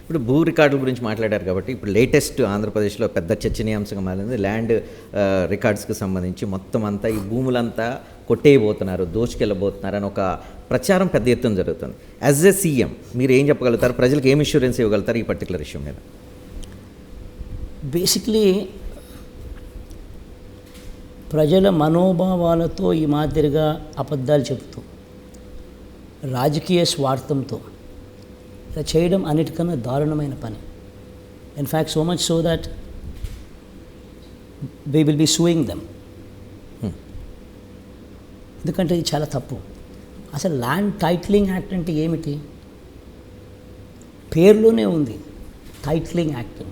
ఇప్పుడు భూ రికార్డుల గురించి మాట్లాడారు కాబట్టి ఇప్పుడు లేటెస్ట్ ఆంధ్రప్రదేశ్లో పెద్ద చర్చనీయాంశంగా మారింది. ల్యాండ్ రికార్డ్స్కి uh, సంబంధించి మొత్తం అంతా ఈ భూములంతా కొట్టేయబోతున్నారు దోచుకెళ్ళబోతున్నారు అని ఒక ప్రచారం పెద్ద ఎత్తున జరుగుతుంది. యాజ్ ఎ సీఎం మీరు ఏం చెప్పగలుగుతారు? ప్రజలకు ఏం ఇన్సూరెన్స్ ఇవ్వగలుగుతారు ఈ పర్టికులర్ ఇష్యూ మీద? బేసిక్లీ ప్రజల మనోభావాలతో ఈ మాదిరిగా అబద్ధాలు చెబుతూ రాజకీయ స్వార్థంతో ఇలా చేయడం అన్నిటికన్నా దారుణమైన పని. In fact so much so that we will be suing them ఎందుకంటే ఇది చాలా తప్పు. అసలు ల్యాండ్ టైటిలింగ్ యాక్ట్ అంటే ఏమిటి? పేరులోనే ఉంది. Titling act.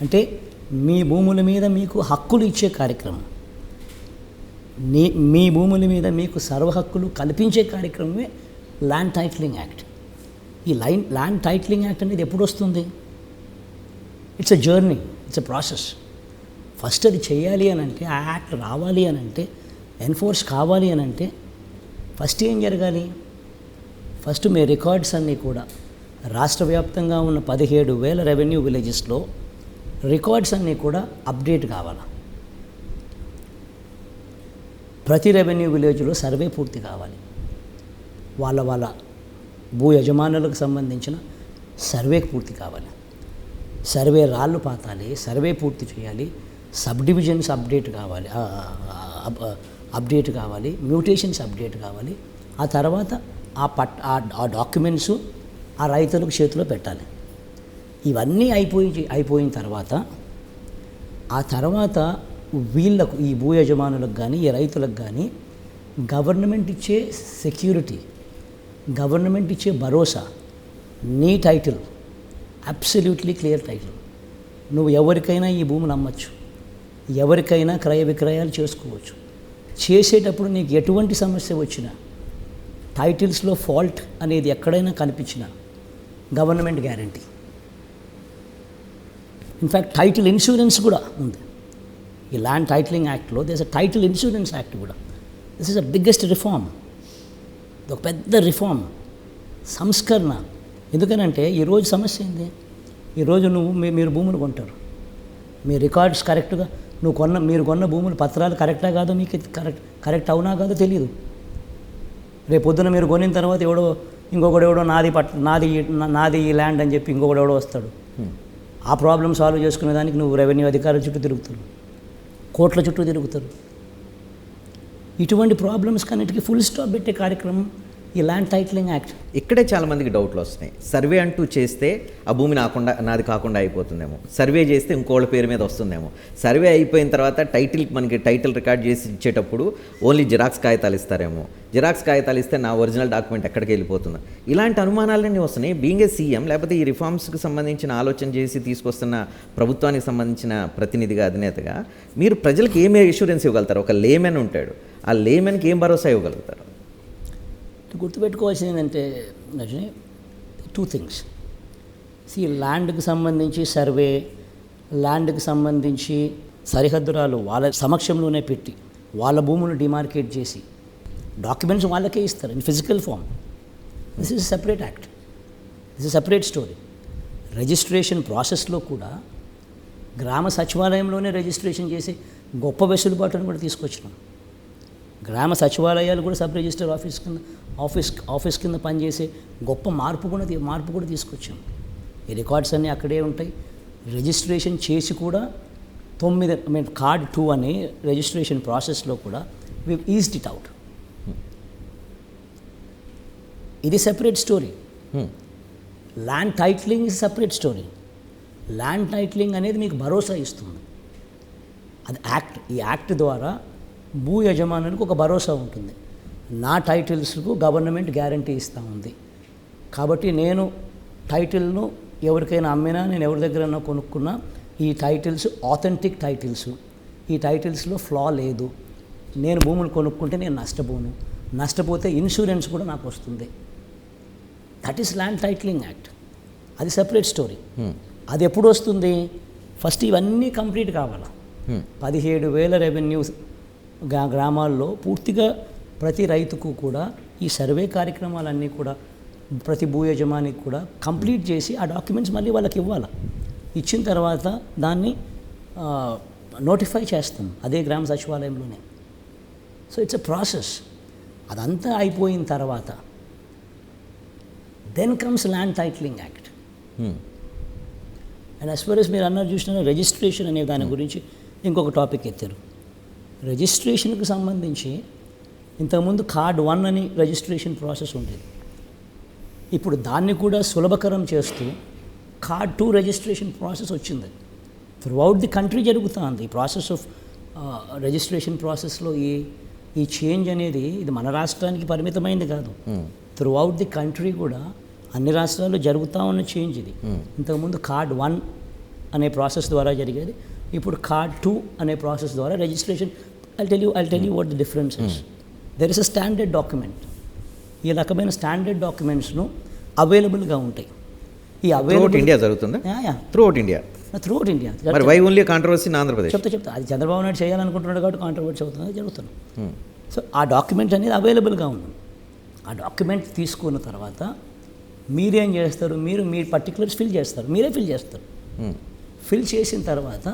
అంటే మీ భూముల మీద మీకు హక్కులు ఇచ్చే కార్యక్రమం. మీ భూముల మీద మీకు సర్వ హక్కులు కల్పించే కార్యక్రమమే ల్యాండ్ టైటిలింగ్ యాక్ట్ ఈ లైన్ ల్యాండ్ టైటిలింగ్ యాక్ట్ అనేది ఎప్పుడు వస్తుంది? It's a journey it's a process first అది చేయాలి అని అంటే ఆ యాక్ట్ రావాలి అని అంటే ఎన్ఫోర్స్ కావాలి అని అంటే ఫస్ట్ ఏం జరగాలి? ఫస్ట్ మీ రికార్డ్స్ అన్నీ కూడా రాష్ట్ర వ్యాప్తంగా ఉన్న పదిహేడు వేల రెవెన్యూ విలేజెస్లో రికార్డ్స్ అన్నీ కూడా అప్డేట్ కావాలి? ప్రతి రెవెన్యూ విలేజ్లో సర్వే పూర్తి కావాలి. వాళ్ళ వాళ్ళ భూ యజమానులకు సంబంధించిన సర్వే పూర్తి కావాలి. సర్వే రాళ్ళు పాతాలి సర్వే పూర్తి చేయాలి. సబ్ డివిజన్స్ అప్డేట్ కావాలి. అప్డేట్ కావాలి. మ్యూటేషన్స్ అప్డేట్ కావాలి. ఆ తర్వాత ఆ పట్ ఆ ఆ డాక్యుమెంట్స్ ఆ రైతులకు చేతిలో పెట్టాలి. ఇవన్నీ అయిపోయి అయిపోయిన తర్వాత ఆ తర్వాత వీళ్ళకు ఈ భూ యజమానులకు కానీ ఈ రైతులకు కానీ గవర్నమెంట్ ఇచ్చే సెక్యూరిటీ గవర్నమెంట్ ఇచ్చే భరోసా నీ టైటిల్ అబ్సల్యూట్లీ క్లియర్ టైటిల్ నువ్వు ఎవరికైనా ఈ భూమిని అమ్మచ్చు. ఎవరికైనా క్రయ విక్రయాలు చేసుకోవచ్చు. చేసేటప్పుడు నీకు ఎటువంటి సమస్య వచ్చినా టైటిల్స్లో ఫాల్ట్ అనేది ఎక్కడైనా కనిపించినా government guarantee in fact title insurance కూడా ఉంది. ఈ ల్యాండ్ టైటిలింగ్ యాక్ట్లో this a title insurance act కూడా. This is a biggest reform ఒక పెద్ద రిఫార్మ్ సంస్కరణ. ఎందుకనంటే ఈరోజు సమస్య ఏంది? ఈరోజు నువ్వు మీ మీరు భూములు కొంటారు. మీ రికార్డ్స్ కరెక్ట్గా నువ్వు కొన్న మీరు కొన్న భూములు పత్రాలు కరెక్టా కాదో మీకు కరెక్ట్ కరెక్ట్ అవునా కాదో తెలియదు రేపు పొద్దున మీరు కొనిన తర్వాత ఎవడో ఇంకొకడు ఎవడో నాది పట్ నాది నాది ఈ ల్యాండ్ అని చెప్పి ఇంకొకడు ఎవడో వస్తాడు. ఆ ప్రాబ్లం సాల్వ్ చేసుకునే దానికి నువ్వు రెవెన్యూ అధికారుల చుట్టూ తిరుగుతారు. కోట్ల చుట్టూ తిరుగుతారు. ఇటువంటి ప్రాబ్లమ్స్ కన్నిటికీ ఫుల్ స్టాప్ పెట్టే కార్యక్రమం ఈ ల్యాండ్ టైటిలింగ్ యాక్ట్ ఇక్కడే చాలా మందికి డౌట్లు వస్తున్నాయి. సర్వే అంటూ చేస్తే ఆ భూమి నాకుండా నాది కాకుండా అయిపోతుందేమో. సర్వే చేస్తే ఇంకోళ్ళ పేరు మీద వస్తుందేమో. సర్వే అయిపోయిన తర్వాత టైటిల్ మనకి టైటిల్ రికార్డ్ చేసి ఇచ్చేటప్పుడు ఓన్లీ జిరాక్స్ కాగితాలు ఇస్తారేమో. జిరాక్స్ కాగితాలు ఇస్తే నా ఒరిజినల్ డాక్యుమెంట్ ఎక్కడికి వెళ్ళిపోతుంది? ఇలాంటి అనుమానాలన్నీ వస్తున్నాయి. బీయింగ్ ఏ సీఎం లేకపోతే ఈ రిఫార్మ్స్కి సంబంధించిన ఆలోచన చేసి తీసుకొస్తున్న ప్రభుత్వానికి సంబంధించిన ప్రతినిధిగా అధినేతగా మీరు ప్రజలకు ఏమి ఇన్సూరెన్స్ ఇవ్వగలుగుతారు? ఒక లేమెన్ ఉంటాడు. ఆ లేమెన్కి ఏం భరోసా ఇవ్వగలుగుతారు? గుర్తుపెట్టుకోవాల్సింది ఏంటంటే రజని టూ థింగ్స్ సి ల్యాండ్కి సంబంధించి సర్వే ల్యాండ్కి సంబంధించి సరిహద్దురాలు వాళ్ళ సమక్షంలోనే పెట్టి వాళ్ళ భూములు డిమార్కేట్ చేసి డాక్యుమెంట్స్ వాళ్ళకే ఇస్తారు in physical form this is separate act. This is separate story. Registration ప్రాసెస్లో కూడా గ్రామ సచివాలయంలోనే రిజిస్ట్రేషన్ చేసి గొప్ప వెసులుబాటును కూడా తీసుకొచ్చినాం. గ్రామ సచివాలయాలు కూడా సబ్ రిజిస్టర్ ఆఫీస్ కింద ఆఫీస్ ఆఫీస్ కింద పనిచేసే గొప్ప మార్పు కూడా మార్పు కూడా తీసుకొచ్చాం. ఈ రికార్డ్స్ అన్నీ అక్కడే ఉంటాయి. రిజిస్ట్రేషన్ చేసి కూడా తొమ్మిది ఐ మీన్ కార్డ్ టూ అని రిజిస్ట్రేషన్ ప్రాసెస్లో కూడా వి ఈజ్డ్ ఇట్ అవుట్ ఇది separate story. Land titling is separate story land titling అనేది మీకు భరోసా ఇస్తుంది. అది యాక్ట్ ఈ యాక్ట్ ద్వారా భూ యజమానులకు ఒక భరోసా ఉంటుంది. నా టైటిల్స్కు గవర్నమెంట్ గ్యారంటీ ఇస్తూ ఉంది. కాబట్టి నేను టైటిల్ను ఎవరికైనా అమ్మినా నేను ఎవరి దగ్గరైనా కొనుక్కున్నా ఈ టైటిల్స్ ఆథెంటిక్ టైటిల్స్. ఈ టైటిల్స్లో ఫ్లా లేదు. నేను భూములు కొనుక్కుంటే నేను నష్టపోను. నష్టపోతే ఇన్సూరెన్స్ కూడా నాకు వస్తుంది. That is land titling act అది సెపరేట్ స్టోరీ అది ఎప్పుడు వస్తుంది? ఫస్ట్ ఇవన్నీ కంప్లీట్ కావాలా? Hmm. పదిహేడు వేల రెవెన్యూ గ్రామాల్లో పూర్తిగా ప్రతి రైతుకు కూడా ఈ సర్వే కార్యక్రమాలన్నీ కూడా ప్రతి భూ యజమానికి కూడా కంప్లీట్ చేసి ఆ డాక్యుమెంట్స్ మళ్ళీ వాళ్ళకి ఇవ్వాలి? ఇచ్చిన తర్వాత దాన్ని నోటిఫై చేస్తాం అదే గ్రామ సచివాలయంలోనే. So it's a process. అదంతా అయిపోయిన తర్వాత then comes land titling act. Hmm. And as far as మీరు అన్నారు చూసిన రిజిస్ట్రేషన్ అనే దాని గురించి ఇంకొక టాపిక్ ఎత్తారు. రిజిస్ట్రేషన్కి సంబంధించి ఇంతకుముందు కార్డ్ వన్ అని రిజిస్ట్రేషన్ ప్రాసెస్ ఉండేది. ఇప్పుడు దాన్ని కూడా సులభకరం చేస్తూ కార్డ్ టూ రిజిస్ట్రేషన్ ప్రాసెస్ వచ్చింది. త్రూ అవుట్ ది కంట్రీ జరుగుతుంది. ఈ ప్రాసెస్ ఆఫ్ రిజిస్ట్రేషన్ ప్రాసెస్లో ఈ ఈ చేంజ్ అనేది ఇది మన రాష్ట్రానికి పరిమితమైంది కాదు. త్రూ అవుట్ ది కంట్రీ కూడా అన్ని రాష్ట్రాల్లో జరుగుతూ ఉన్న చేంజ్ ఇది. ఇంతకుముందు కార్డ్ వన్ అనే ప్రాసెస్ ద్వారా జరిగేది. ఇప్పుడు కార్డ్ టూ అనే ప్రాసెస్ ద్వారా registration I tell you I tell you what the difference there is a standard document ఈ రకమైన స్టాండర్డ్ డాక్యుమెంట్స్ను అవైలబుల్గా ఉంటాయి. ఈ అవైలబుల్ ఇండియా జరుగుతుందా? Throughout India throughout India మరి వై ఓన్లీ కాంట్రవర్సీ ఆంధ్రప్రదేశ్ చెప్తా చెప్తా. అది చంద్రబాబు నాయుడు చేయాలనుకుంటున్నాడు కాబట్టి కాంట్రవర్సీ అవుతుంది జరుగుతుంది. Hmm. సో ఆ డాక్యుమెంట్ అనేది అవైలబుల్గా ఉంది. ఆ డాక్యుమెంట్ తీసుకున్న తర్వాత మీరేం చేస్తారు? మీరు మీ పర్టికులర్స్ ఫిల్ చేస్తారు. మీరే ఫిల్ చేస్తారు. Hmm. ఫిల్ చేసిన తర్వాత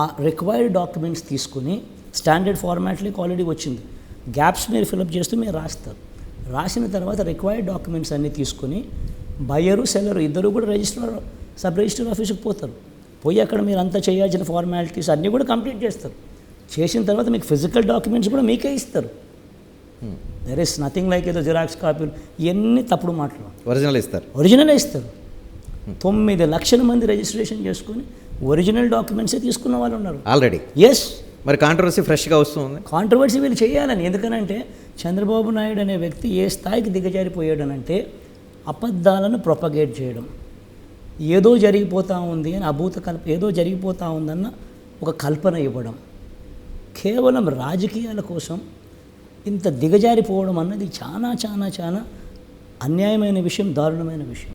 ఆ రిక్వైర్డ్ డాక్యుమెంట్స్ తీసుకుని స్టాండర్డ్ ఫార్మాట్లోకి ఆల్రెడీ వచ్చింది. గ్యాప్స్ మీరు ఫిలప్ చేస్తూ మీరు రాస్తారు. రాసిన తర్వాత రిక్వైర్డ్ డాక్యుమెంట్స్ అన్నీ తీసుకుని బయ్యరు సెల్లరు ఇద్దరు కూడా రిజిస్టర్ సబ్ రిజిస్టర్ ఆఫీస్కి పోతారు. పోయి అక్కడ మీరు అంతా చేయాల్సిన ఫార్మాలిటీస్ అన్నీ కూడా కంప్లీట్ చేస్తారు. చేసిన తర్వాత మీకు ఫిజికల్ డాక్యుమెంట్స్ కూడా మీకే ఇస్తారు. దెర్ ఇస్ నథింగ్ లైక్ ఏదో జిరాక్స్ కాపీలు ఇవన్నీ తప్పుడు మాటలు. ఒరిజినల్ ఇస్తారు. ఒరిజినల్ ఇస్తారు. తొమ్మిది లక్షల మంది రిజిస్ట్రేషన్ చేసుకొని ఒరిజినల్ డాక్యుమెంట్సే తీసుకున్న వాళ్ళు ఉన్నారు. ఆల్రెడీ ఎస్ మరి కాంట్రవర్సీ ఫ్రెష్గా వస్తుంది. కాంట్రవర్సీ వీళ్ళు చేయాలని. ఎందుకనంటే చంద్రబాబు నాయుడు అనే వ్యక్తి ఏ స్థాయికి దిగజారిపోయాడనంటే అబద్ధాలను ప్రొపగేట్ చేయడం. ఏదో జరిగిపోతూ ఉంది అని అభూత కల్ప ఏదో జరిగిపోతూ ఉందన్న ఒక కల్పన ఇవ్వడం. కేవలం రాజకీయాల కోసం ఇంత దిగజారిపోవడం అన్నది చాలా చాలా చాలా అన్యాయమైన విషయం దారుణమైన విషయం.